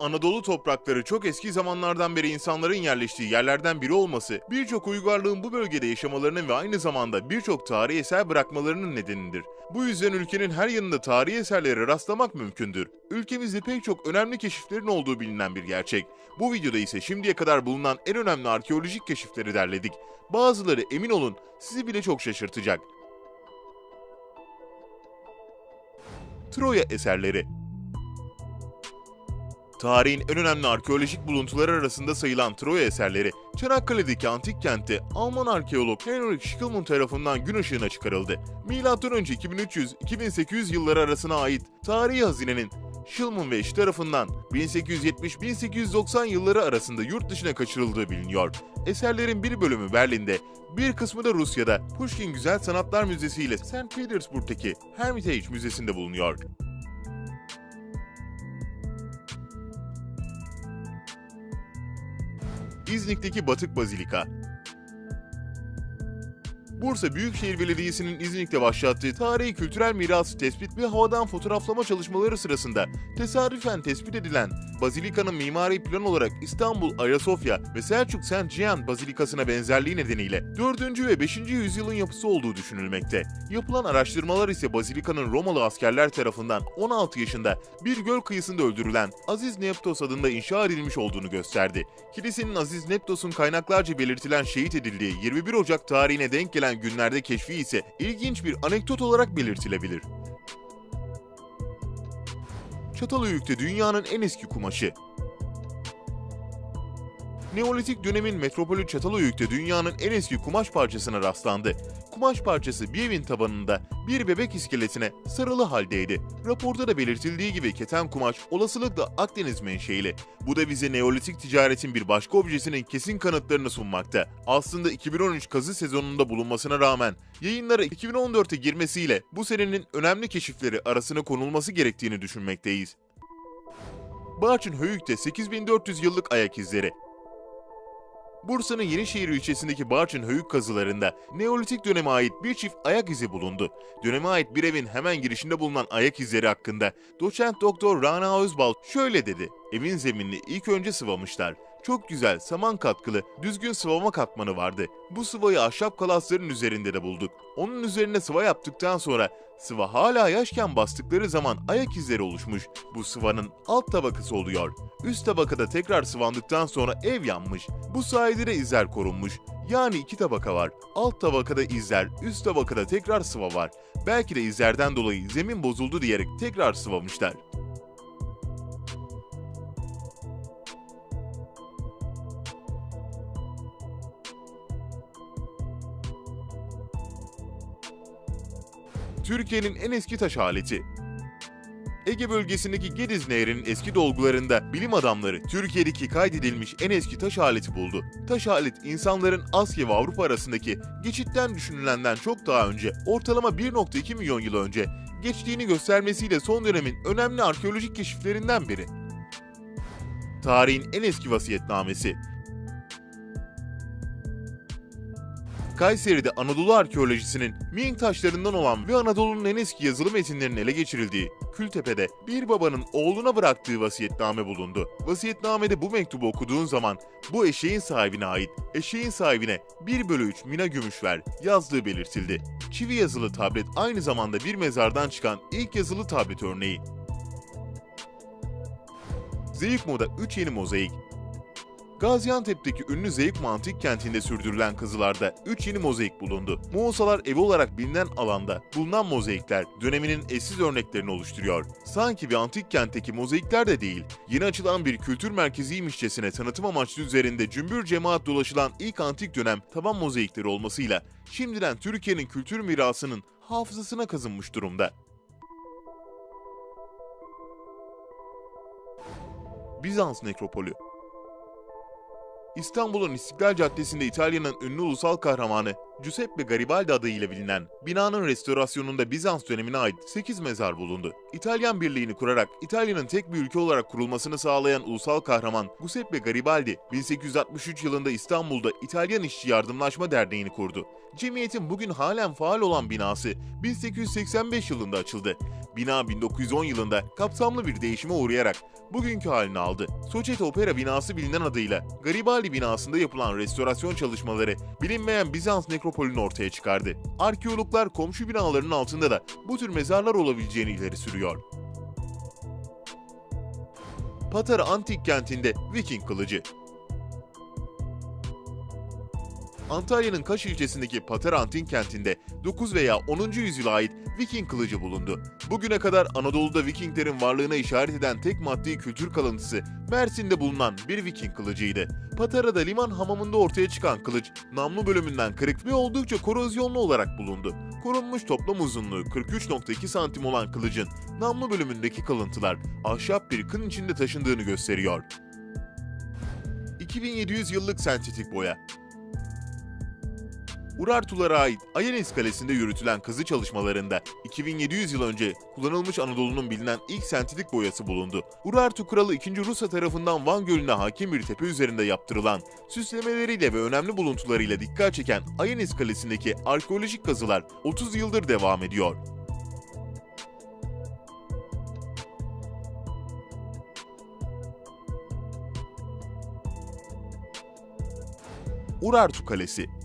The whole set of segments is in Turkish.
Anadolu toprakları çok eski zamanlardan beri insanların yerleştiği yerlerden biri olması, birçok uygarlığın bu bölgede yaşamalarının ve aynı zamanda birçok tarihi eser bırakmalarının nedenidir. Bu yüzden ülkenin her yanında tarihi eserlere rastlamak mümkündür. Ülkemizde pek çok önemli keşiflerin olduğu bilinen bir gerçek. Bu videoda ise şimdiye kadar bulunan en önemli arkeolojik keşifleri derledik. Bazıları emin olun sizi bile çok şaşırtacak. Troya eserleri Tarihin en önemli arkeolojik buluntuları arasında sayılan Troya eserleri, Çanakkale'deki antik kentte Alman arkeolog Henrik Schicklmann tarafından gün ışığına çıkarıldı. Önce 2300-2800 yılları arasına ait tarihi hazinenin Schillmann ve eşi tarafından 1870-1890 yılları arasında yurt dışına kaçırıldığı biliniyor. Eserlerin bir bölümü Berlin'de, bir kısmı da Rusya'da Pushkin Güzel Sanatlar Müzesi ile St. Petersburg'daki Hermitage Müzesi'nde bulunuyor. İznik'teki Batık Bazilika. Bursa Büyükşehir Belediyesi'nin İznik'te başlattığı tarihi kültürel miras tespit ve havadan fotoğraflama çalışmaları sırasında tesadüfen tespit edilen Bazilika'nın mimari plan olarak İstanbul Ayasofya ve Selçuk St. Cihan Bazilikası'na benzerliği nedeniyle 4. ve 5. yüzyılın yapısı olduğu düşünülmekte. Yapılan araştırmalar ise Bazilika'nın Romalı askerler tarafından 16 yaşında bir göl kıyısında öldürülen Aziz Neptos adında inşa edilmiş olduğunu gösterdi. Kilisenin Aziz Neptos'un kaynaklarca belirtilen şehit edildiği 21 Ocak tarihine denk gelen günlerde keşfi ise ilginç bir anekdot olarak belirtilebilir. Çatalhöyük'te dünyanın en eski kumaşı. Neolitik dönemin metropolü Çatalhöyük'te dünyanın en eski kumaş parçasına rastlandı. Kumaş parçası bir evin tabanında bir bebek iskeletine sarılı haldeydi. Raporda da belirtildiği gibi keten kumaş olasılıkla Akdeniz menşeili. Bu da bize Neolitik ticaretin bir başka objesinin kesin kanıtlarını sunmakta. Aslında 2013 kazı sezonunda bulunmasına rağmen yayınlara 2014'e girmesiyle bu senenin önemli keşifleri arasına konulması gerektiğini düşünmekteyiz. Barçın Höyük'te 8400 yıllık ayak izleri. Bursa'nın Yenişehir ilçesindeki Barçın Höyük kazılarında Neolitik döneme ait bir çift ayak izi bulundu. Döneme ait bir evin hemen girişinde bulunan ayak izleri hakkında doçent doktor Rana Özbal şöyle dedi. Evin zeminini ilk önce sıvamışlar. Çok güzel saman katkılı düzgün sıvama katmanı vardı. Bu sıvayı ahşap kalasların üzerinde de bulduk. Onun üzerine sıva yaptıktan sonra sıva hala yaşken bastıkları zaman ayak izleri oluşmuş. Bu sıvanın alt tabakası oluyor. Üst tabakada tekrar sıvandıktan sonra ev yanmış. Bu sayede de izler korunmuş. Yani iki tabaka var. Alt tabakada izler, üst tabakada tekrar sıva var. Belki de izlerden dolayı zemin bozuldu diyerek tekrar sıvamışlar. Türkiye'nin en eski taş aleti. Ege bölgesindeki Gediz Nehri'nin eski dolgularında bilim adamları Türkiye'deki kaydedilmiş en eski taş aleti buldu. Taş alet insanların Asya ve Avrupa arasındaki geçitten düşünülenden çok daha önce, ortalama 1.2 milyon yıl önce geçtiğini göstermesiyle son dönemin önemli arkeolojik keşiflerinden biri. Tarihin en eski vasiyetnamesi Kayseri'de Anadolu arkeolojisinin Ming taşlarından olan ve Anadolu'nun en eski yazılı metinlerinin ele geçirildiği Kültepe'de bir babanın oğluna bıraktığı vasiyetname bulundu. Vasiyetnamede bu mektubu okuduğun zaman bu eşeğin sahibine ait, eşeğin sahibine 1 bölü 3 mina gümüş ver yazdığı belirtildi. Çivi yazılı tablet aynı zamanda bir mezardan çıkan ilk yazılı tablet örneği. Zeyik Moda 3 yeni mozaik, Gaziantep'teki ünlü Zeykma Antik kentinde sürdürülen kazılarda 3 yeni mozaik bulundu. Muğsalar evi olarak bilinen alanda bulunan mozaikler döneminin eşsiz örneklerini oluşturuyor. Sanki bir antik kentteki mozaikler de değil, yeni açılan bir kültür merkeziymişçesine tanıtım amaçlı üzerinde cümbür cemaat dolaşılan ilk antik dönem taban mozaikleri olmasıyla şimdiden Türkiye'nin kültür mirasının hafızasına kazınmış durumda. Bizans nekropolü İstanbul'un İstiklal Caddesi'nde İtalya'nın ünlü ulusal kahramanı Giuseppe Garibaldi adıyla bilinen binanın restorasyonunda Bizans dönemine ait 8 mezar bulundu. İtalyan birliğini kurarak İtalya'nın tek bir ülke olarak kurulmasını sağlayan ulusal kahraman Giuseppe Garibaldi 1863 yılında İstanbul'da İtalyan İşçi Yardımlaşma Derneği'ni kurdu. Cemiyetin bugün halen faal olan binası 1885 yılında açıldı. Bina 1910 yılında kapsamlı bir değişime uğrayarak bugünkü halini aldı. Soçet Opera binası bilinen adıyla Garibaldi binasında yapılan restorasyon çalışmaları bilinmeyen Bizans nekropolünü ortaya çıkardı. Arkeologlar komşu binaların altında da bu tür mezarlar olabileceğini ileri sürüyor. Patara Antik Kenti'nde Viking kılıcı. Antalya'nın Kaş ilçesindeki Patara Antik Kenti'nde 9 veya 10. yüzyıla ait Viking kılıcı bulundu. Bugüne kadar Anadolu'da Vikinglerin varlığına işaret eden tek maddi kültür kalıntısı Mersin'de bulunan bir Viking kılıcıydı. Patara'da liman hamamında ortaya çıkan kılıç, namlu bölümünden kırık ve oldukça korozyonlu olarak bulundu. Korunmuş toplam uzunluğu 43.2 santim olan kılıcın namlu bölümündeki kalıntılar ahşap bir kın içinde taşındığını gösteriyor. 2700 yıllık sentetik boya Urartulara ait Ayanes Kalesi'nde yürütülen kazı çalışmalarında 2700 yıl önce kullanılmış Anadolu'nun bilinen ilk sentetik boyası bulundu. Urartu Kralı 2. Rusya tarafından Van Gölü'ne hakim bir tepe üzerinde yaptırılan süslemeleriyle ve önemli buluntularıyla dikkat çeken Ayanes Kalesi'ndeki arkeolojik kazılar 30 yıldır devam ediyor. Urartu Kalesi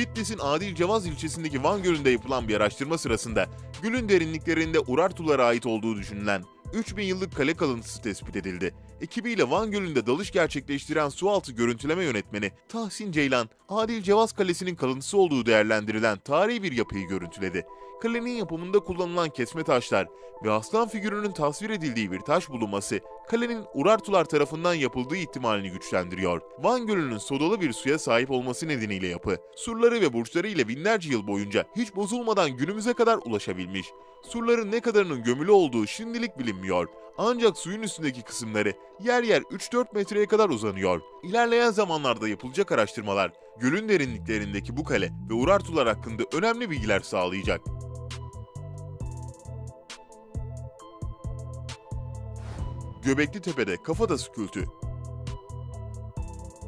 Bitlis'in Adil Cevaz ilçesindeki Van Gölü'nde yapılan bir araştırma sırasında gölün derinliklerinde Urartulara ait olduğu düşünülen 3000 yıllık kale kalıntısı tespit edildi. Ekibiyle Van Gölü'nde dalış gerçekleştiren sualtı görüntüleme yönetmeni Tahsin Ceylan, Adil Cevaz Kalesi'nin kalıntısı olduğu değerlendirilen tarihi bir yapıyı görüntüledi. Kalenin yapımında kullanılan kesme taşlar ve aslan figürünün tasvir edildiği bir taş bulunması kalenin Urartular tarafından yapıldığı ihtimalini güçlendiriyor. Van Gölü'nün sodalı bir suya sahip olması nedeniyle yapı, surları ve burçları ile binlerce yıl boyunca hiç bozulmadan günümüze kadar ulaşabilmiş. Surların ne kadarının gömülü olduğu şimdilik bilinmiyor. Ancak suyun üstündeki kısımları yer yer 3-4 metreye kadar uzanıyor. İlerleyen zamanlarda yapılacak araştırmalar, gölün derinliklerindeki bu kale ve Urartular hakkında önemli bilgiler sağlayacak. Göbekli Tepe'de Kafatası kültü.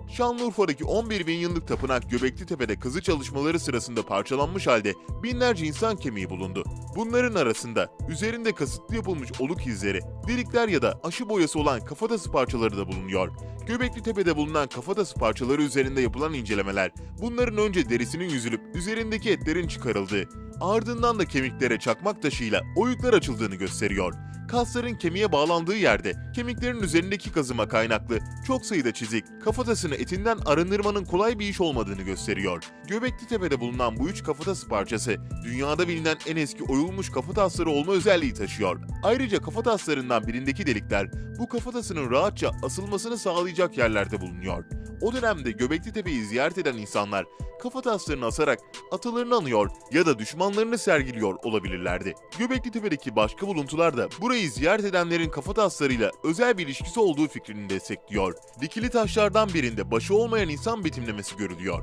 Şanlıurfa'daki 11 bin yıllık tapınak Göbekli Tepe'de kazı çalışmaları sırasında parçalanmış halde binlerce insan kemiği bulundu. Bunların arasında üzerinde kasıtlı yapılmış oluk izleri, delikler ya da aşı boyası olan kafatası parçaları da bulunuyor. Göbekli Tepe'de bulunan kafatası parçaları üzerinde yapılan incelemeler, bunların önce derisinin yüzülüp üzerindeki etlerin çıkarıldığı, ardından da kemiklere çakmak taşıyla oyuklar açıldığını gösteriyor kasların kemiğe bağlandığı yerde kemiklerin üzerindeki kazıma kaynaklı çok sayıda çizik kafatasını etinden arındırmanın kolay bir iş olmadığını gösteriyor. Göbekli Tepe'de bulunan bu üç kafatası parçası dünyada bilinen en eski oyulmuş kafatasları olma özelliği taşıyor. Ayrıca kafataslarından birindeki delikler bu kafatasının rahatça asılmasını sağlayacak yerlerde bulunuyor. O dönemde Göbekli Tepe'yi ziyaret eden insanlar kafa taslarını asarak atalarını anıyor ya da düşmanlarını sergiliyor olabilirlerdi. Göbekli Tepe'deki başka buluntular da burayı ziyaret edenlerin kafa taslarıyla özel bir ilişkisi olduğu fikrini destekliyor. Dikili taşlardan birinde başı olmayan insan betimlemesi görülüyor.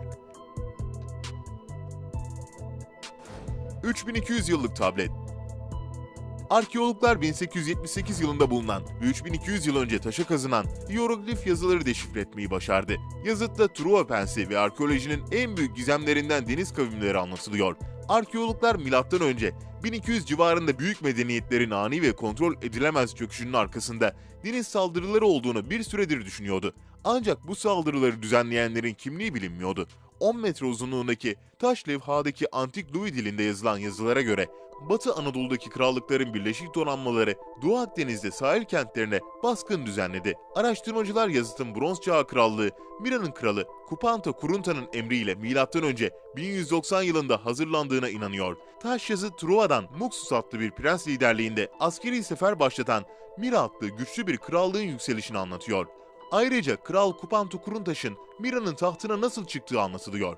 3200 yıllık tablet Arkeologlar 1878 yılında bulunan ve 3200 yıl önce taşa kazınan hieroglif yazıları deşifre etmeyi başardı. Yazıtta Truva Pensi ve arkeolojinin en büyük gizemlerinden deniz kavimleri anlatılıyor. Arkeologlar M.Ö. 1200 civarında büyük medeniyetlerin ani ve kontrol edilemez çöküşünün arkasında deniz saldırıları olduğunu bir süredir düşünüyordu. Ancak bu saldırıları düzenleyenlerin kimliği bilinmiyordu. 10 metre uzunluğundaki taş levhadaki antik Louis dilinde yazılan yazılara göre Batı Anadolu'daki krallıkların birleşik donanmaları Doğu Akdeniz'de sahil kentlerine baskın düzenledi. Araştırmacılar yazıtın Bronz Çağı Krallığı, Mira'nın kralı Kupanta Kurunta'nın emriyle M.Ö. 1190 yılında hazırlandığına inanıyor. Taş yazı Truva'dan Muxus adlı bir prens liderliğinde askeri sefer başlatan Mira adlı güçlü bir krallığın yükselişini anlatıyor. Ayrıca Kral Kupanto Kuruntaş'ın Mira'nın tahtına nasıl çıktığı anlatılıyor.